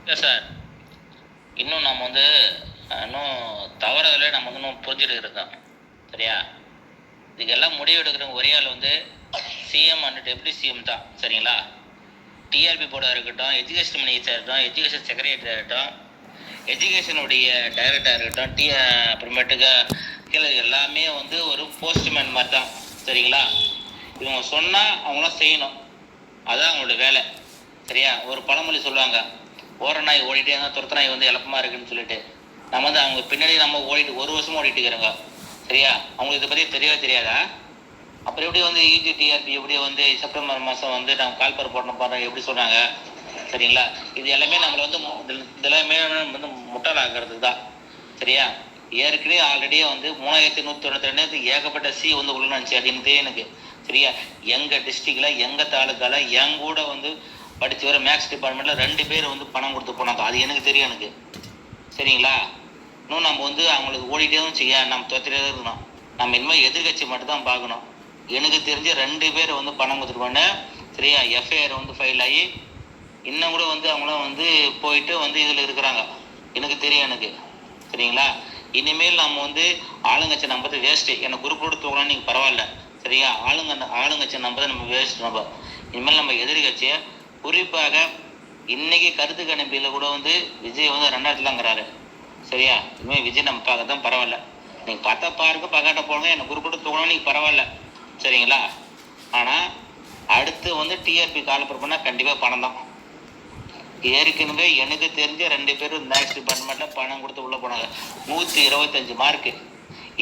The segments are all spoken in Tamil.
இல்லை சார் இன்னும் நம்ம வந்து இன்னும் தவறதில் நம்ம வந்து இன்னும் புரிஞ்சுட்டு இருக்கோம் சரியா? இதுக்கெல்லாம் முடிவு எடுக்கிற ஒரே ஆள் வந்து சிஎம் அண்ட் டெப்டி சிஎம் தான். சரிங்களா? டிஆர்பி போர்டாக இருக்கட்டும் எஜுகேஷன் மினிஸ்டர் இருக்கட்டும் எஜுகேஷன் செக்ரட்டரியாக இருக்கட்டும் எஜுகேஷனுடைய டைரக்டராக இருக்கட்டும் டி அப்புறமேட்டுக்கு கீழே எல்லாமே வந்து ஒரு போஸ்ட்மேன் மாதிரி தான் சரிங்களா? இவங்க சொன்னால் அவங்களாம் செய்யணும். அதுதான் அவங்களோட வேலை. சரியா? ஒரு பழமொழி சொல்லுவாங்க. ஓர நாய் ஓடிட்டே இருந்தால் துரத்த நாய் வந்து இழப்பமாக இருக்குன்னு சொல்லிட்டு நம்ம வந்து அவங்க பின்னாடி நம்ம ஓடிட்டு ஒரு வருஷம் ஓடிட்டு இருக்கிறோங்க. சரியா? அவங்களுக்கு இதை பற்றி தெரியவே தெரியாதா? அப்புறம் எப்படி வந்து இஜிடிஆர்பி எப்படி வந்து செப்டம்பர் மாதம் வந்து நம்ம கால்பர் போடணும் போடுறோம் எப்படி சொன்னாங்க. சரிங்களா? இது எல்லாமே நம்மளை வந்து மு- இதெல்லாமே வந்து முட்டாளாக்குறதுக்கு தான் சரியா? ஏற்கனவே ஆல்ரெடியே வந்து மூணாயிரத்தி நூற்றி தொண்ணூற்றி ரெண்டு ஏகப்பட்ட சி வந்து உள்ள நினச்சி அப்படின்னு எனக்கு. சரியா? எங்கள் டிஸ்ட்ரிக்டில் எங்கள் தாலுக்காவில் என் கூட வந்து படித்து வர மேக்ஸ் டிபார்ட்மெண்ட்டில் ரெண்டு பேர் வந்து பணம் கொடுத்து போனாங்க. அது எனக்கு தெரியும் எனக்கு. சரிங்களா? இன்னும் நம்ம வந்து அவங்களுக்கு ஓடிட்டே தான் செய்ய நம்ம துரத்திட்டே தான் இருக்கணும். நம்ம இனிமேல் எதிர்கட்சி மட்டும் தான் பார்க்கணும். எனக்கு தெரிஞ்ச ரெண்டு பேர் வந்து பணம் கொடுத்துருப்பாங்க சரியா? எஃப்ஐஆர் வந்து ஃபைல் ஆகி இன்னும் கூட வந்து அவங்களாம் வந்து போயிட்டு வந்து இதில் இருக்கிறாங்க. எனக்கு தெரியும் எனக்கு. சரிங்களா? இனிமேல் நம்ம வந்து ஆளுங்கட்சி நம்பது வேஸ்ட்டு எனக்கு குரூப் கொடுத்து தூக்கலாம் நீங்கள் பரவாயில்ல. சரியா? ஆளுங்க ஆளுங்கட்சி நம்பதை நம்ம வேஸ்ட் நம்ம. இனிமேல் நம்ம எதிர்கட்சியை குறிப்பாக இன்னைக்கு கருத்து கணிப்பில் கூட வந்து விஜய் வந்து ரெண்டாயிரத்துலங்கிறாரு. சரியா? இனிமேல் விஜய் நமக்காக தான் பரவாயில்ல. நீங்கள் பார்த்தா பாருங்க பக்காட்ட போடுங்க எனக்கு குரூப் கொடுத்து நீங்கள் பரவாயில்ல. சரிங்களா? ஆனால் அடுத்து வந்து டிஆர்பி கால்பர் பண்ணால் கண்டிப்பாக பணம் தான். ஏற்கனவே எனக்கு தெரிஞ்ச ரெண்டு பேரும் மேக்ஸ் டிபார்ட்மெண்ட்டில் பணம் கொடுத்து உள்ளே போனாங்க. நூற்றி இருபத்தஞ்சு மார்க்கு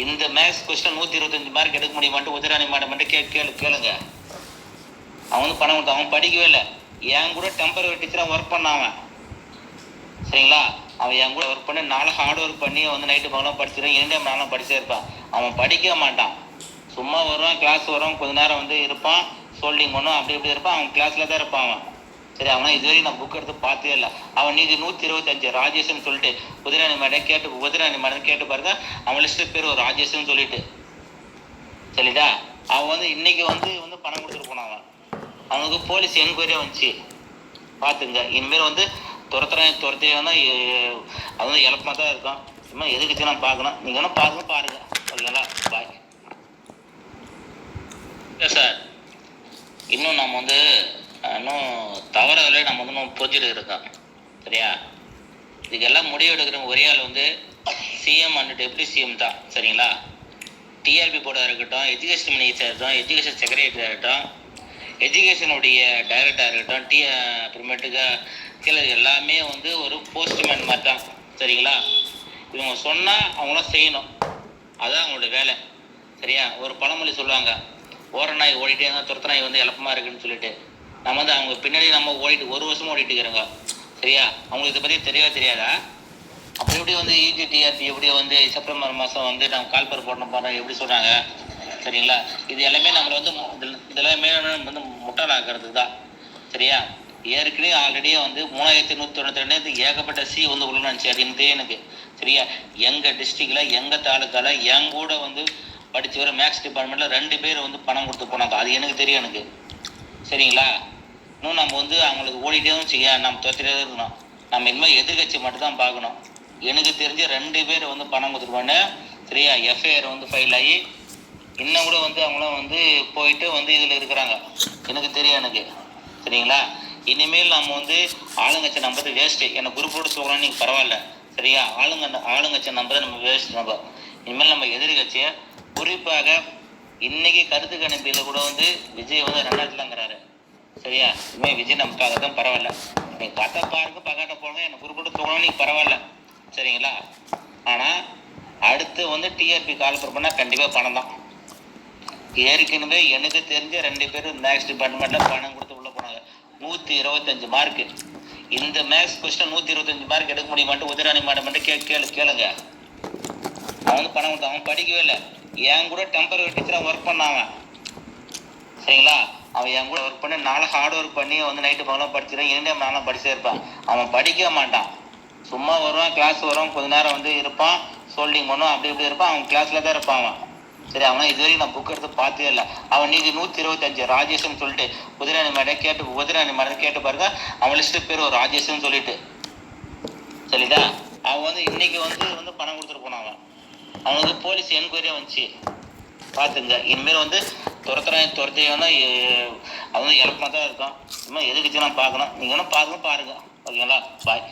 இந்த மேக்ஸ் கொஸ்டின் நூற்றி இருபத்தஞ்சு மார்க் எடுக்க முடியுமான்ட்டு உதிராணி மேடம் மட்டும் கே கேளு கேளுங்க. அவன் வந்து பணம் கொடுத்தான் அவன் படிக்கவே இல்லை. என் கூட டெம்பரரி டீச்சராக ஒர்க் பண்ணாவன் சரிங்களா? அவன் என் கூட ஒர்க் பண்ணி நாலு ஹார்ட் ஒர்க் பண்ணி வந்து நைட்டு பகலாம் படிச்சிருவேன் எனி டைம் நானும் படிச்சே இருப்பான். அவன் படிக்க மாட்டான். சும்மா வருவான் கிளாஸ் வருவான் கொஞ்ச நேரம் வந்து இருப்பான் சோல்டிங் பண்ணும் அப்படி இப்படி இருப்பான். அவன் கிளாஸில் தான் இருப்பான் அவன். சரி அவனா இதுவரையும் நான் புக் எடுத்து பார்த்தே இல்லை. அவன் நீதி நூற்றி இருபத்தஞ்சு ராஜேஷ்னு சொல்லிட்டு குதிராணி மேடம் கேட்டு குதிராணி மேடம் கேட்டு பாருங்க அவன் லிஸ்ட்டு பேர் ஒரு ராஜேஷ்னு சொல்லிட்டு. சரிதா? அவன் வந்து இன்னைக்கு வந்து வந்து பணம் கொடுத்துட்டு போனான் அவன். அவனுக்கு போலீஸ் என்கொயரியாக வந்துச்சு. பார்த்துங்க இனிமேல் வந்து துரத்துறேன் துரத்துறேன்னா அது வந்து இழப்பமாக தான் இருக்கும். சும்மா எதுக்கு நான் பார்க்கணும். நீங்கள் வேணால் பார்க்க பாருங்க. ஓகேங்களா? பாய் இல்லை சார். இன்னும் நம்ம வந்து இன்னும் தவற வேலையை நம்ம வந்து இன்னும் புரிஞ்சுட்டு இருக்கோம். சரியா? இதுக்கெல்லாம் முடிவு எடுக்கிற ஒரே ஆள் வந்து சிஎம் அண்ட் டெப்டி சிஎம் தான். சரிங்களா? டிஆர்பி போர்டாக இருக்கட்டும் எஜுகேஷன் மினிஸ்டர் இருக்கட்டும் எஜுகேஷன் செக்ரட்டரியாக இருக்கட்டும் எஜுகேஷனுடைய டைரக்டராக இருக்கட்டும் டி அப்புறமேட்டுக்கு கீழே எல்லாமே வந்து ஒரு போஸ்ட்மேன் மாதிரி தான் சரிங்களா? இவங்க சொன்னால் அவங்களாம் செய்யணும். அதுதான் அவங்களோட வேலை. சரியா? ஒரு பழமொழி சொல்லுவாங்க. ஓர நாய் ஓடிட்டே இருந்தால் துரத்த நாய் வந்து இழப்பமாக இருக்குன்னு சொல்லிட்டு. நம்ம வந்து அவங்க பின்னாடி நம்ம ஓடிட்டு ஒரு வருஷமும் ஓடிட்டு இருக்கிறோங்க. சரியா? அவங்களுக்கு இதை பற்றி தெரியவே தெரியாதா? அப்புறம் எப்படி வந்து E இஜிடிஆர்பி எப்படி வந்து செப்டம்பர் மாதம் வந்து நம்ம கால்பர் போடணும் போகிறோம் எப்படி சொன்னாங்க சரிங்களா? இது எல்லாமே நம்மளை வந்து இதெல்லாமே வந்து முட்டாளாக்குறதுக்கு தான் சரியா? ஏற்கனவே ஆல்ரெடியே வந்து மூணாயிரத்தி நூற்றி தொண்ணூற்றி ரெண்டு ஏகப்பட்ட சி வந்து உள்ள நினச்சி எனக்கு. சரியா? எங்கள் டிஸ்ட்ரிக்டில் எங்கள் தாலுக்கால என் கூட வந்து படித்து வர மேக்ஸ் டிபார்ட்மெண்ட்டில் ரெண்டு பேர் வந்து பணம் கொடுத்து போனாங்க. அது எனக்கு தெரியும் எனக்கு. சரிங்களா? இன்னும் நம்ம வந்து அவங்களுக்கு ஓடிட்டே தான் செய்ய நம்ம துரத்திட்டே தான் இருக்கணும். நம்ம இனிமேல் எதிர்கட்சி மட்டும்தான் பார்க்கணும். எனக்கு தெரிஞ்ச ரெண்டு பேர் வந்து பணம் கொடுத்துருப்பாங்க சரியா? எஃப்ஐஆர் வந்து ஃபைல் ஆகி இன்னும் கூட வந்து அவங்களாம் வந்து போயிட்டு வந்து இதில் இருக்கிறாங்க. எனக்கு தெரியும் எனக்கு. சரிங்களா? இனிமேல் நம்ம வந்து ஆளுங்கட்சி நம்பது வேஸ்ட்டு என்னை குரூப் சொல்கிறோம் நீங்கள் பரவாயில்ல. சரியா? ஆளுங்க ஆளுங்கட்சி நம்பதை நம்ம வேஸ்ட் நம்ம இனிமேல் நம்ம எதிர்கட்சியை குறிப்பாக இன்னைக்கு கருத்து கணிப்பில் கூட வந்து விஜய் வந்து ரெண்டாயிரத்துலங்கிறாரு. சரியா? இனிமேல் விஜய் நமக்காக தான் பரவாயில்ல. நீங்கள் பார்த்தா பாருங்க பக்காட்ட போடுங்க. எனக்கு குரூப் போட்டு நீங்கள் பரவாயில்ல. சரிங்களா? ஆனால் அடுத்து வந்து டிஆர்பி கால் பண்ணால் கண்டிப்பாக பணம் தான் ஏற்கனவே எனக்கு தெரிஞ்ச ரெண்டு பேரும் மேக்ஸ் டிபார்ட்மெண்ட்ல பணம் கொடுத்து உள்ள போனாங்க. நூத்தி இருபத்தஞ்சு மார்க் இந்த மேக்ஸ் கொஸ்டின் நூத்தி இருபத்தஞ்சு மார்க் எடுக்க முடியுமாட்டு உதிராணி மேடம் மட்டும் கே கேளு கேளுங்க. அவன் வந்து பணம் கொடுத்தான். அவன் படிக்கவே இல்லை. என் கூட டெம்பரரி டீச்சராக ஒர்க் பண்ணாங்க. சரிங்களா? அவன் என் கூட ஒர்க் பண்ணி நாளை ஹார்ட் ஒர்க் பண்ணி வந்து நைட்டு பகலாம் படிச்சிருவேன் எனி டைம் நானும் படிச்சே இருப்பான். அவன் படிக்க மாட்டான். சும்மா வருவான் கிளாஸ் வருவான் கொஞ்ச நேரம் வந்து இருப்பான். சோல்டிங் பண்ணுவான் அப்படி இப்படி இருப்பான். அவன் கிளாஸில் தான் இருப்பான் அவன். சரி அவன் இதுவரைக்கும் நான் புக் எடுத்து பார்த்தே இல்லை. அவன் நீதி நூற்றி இருபத்தஞ்சு ராஜேஷ்னு சொல்லிட்டு உதிராணி மேடம் கேட்டு உதிராணி மேடம் கேட்டு பாருங்க அவன் லிஸ்ட்டு பேர் ஒரு ராஜேஷ்னு சொல்லிட்டு. சரிதா? அவன் வந்து இன்னைக்கு வந்து வந்து பணம் கொடுத்துட்டு போனாங்க அவனுக்கு போலீஸ் என்கொயரியே வந்துச்சு. பார்த்துங்க. இனிமேல் வந்து துரத்துறான் துரத்திங்கன்னா அவன் வந்து இறப்பமாக தான் இருக்கும் இன்னும் எதுக்குச்சு நான் பார்க்கணும்? நீங்கள் வேணால் பார்க்கணும் பாருங்க. ஓகேங்களா? பாய்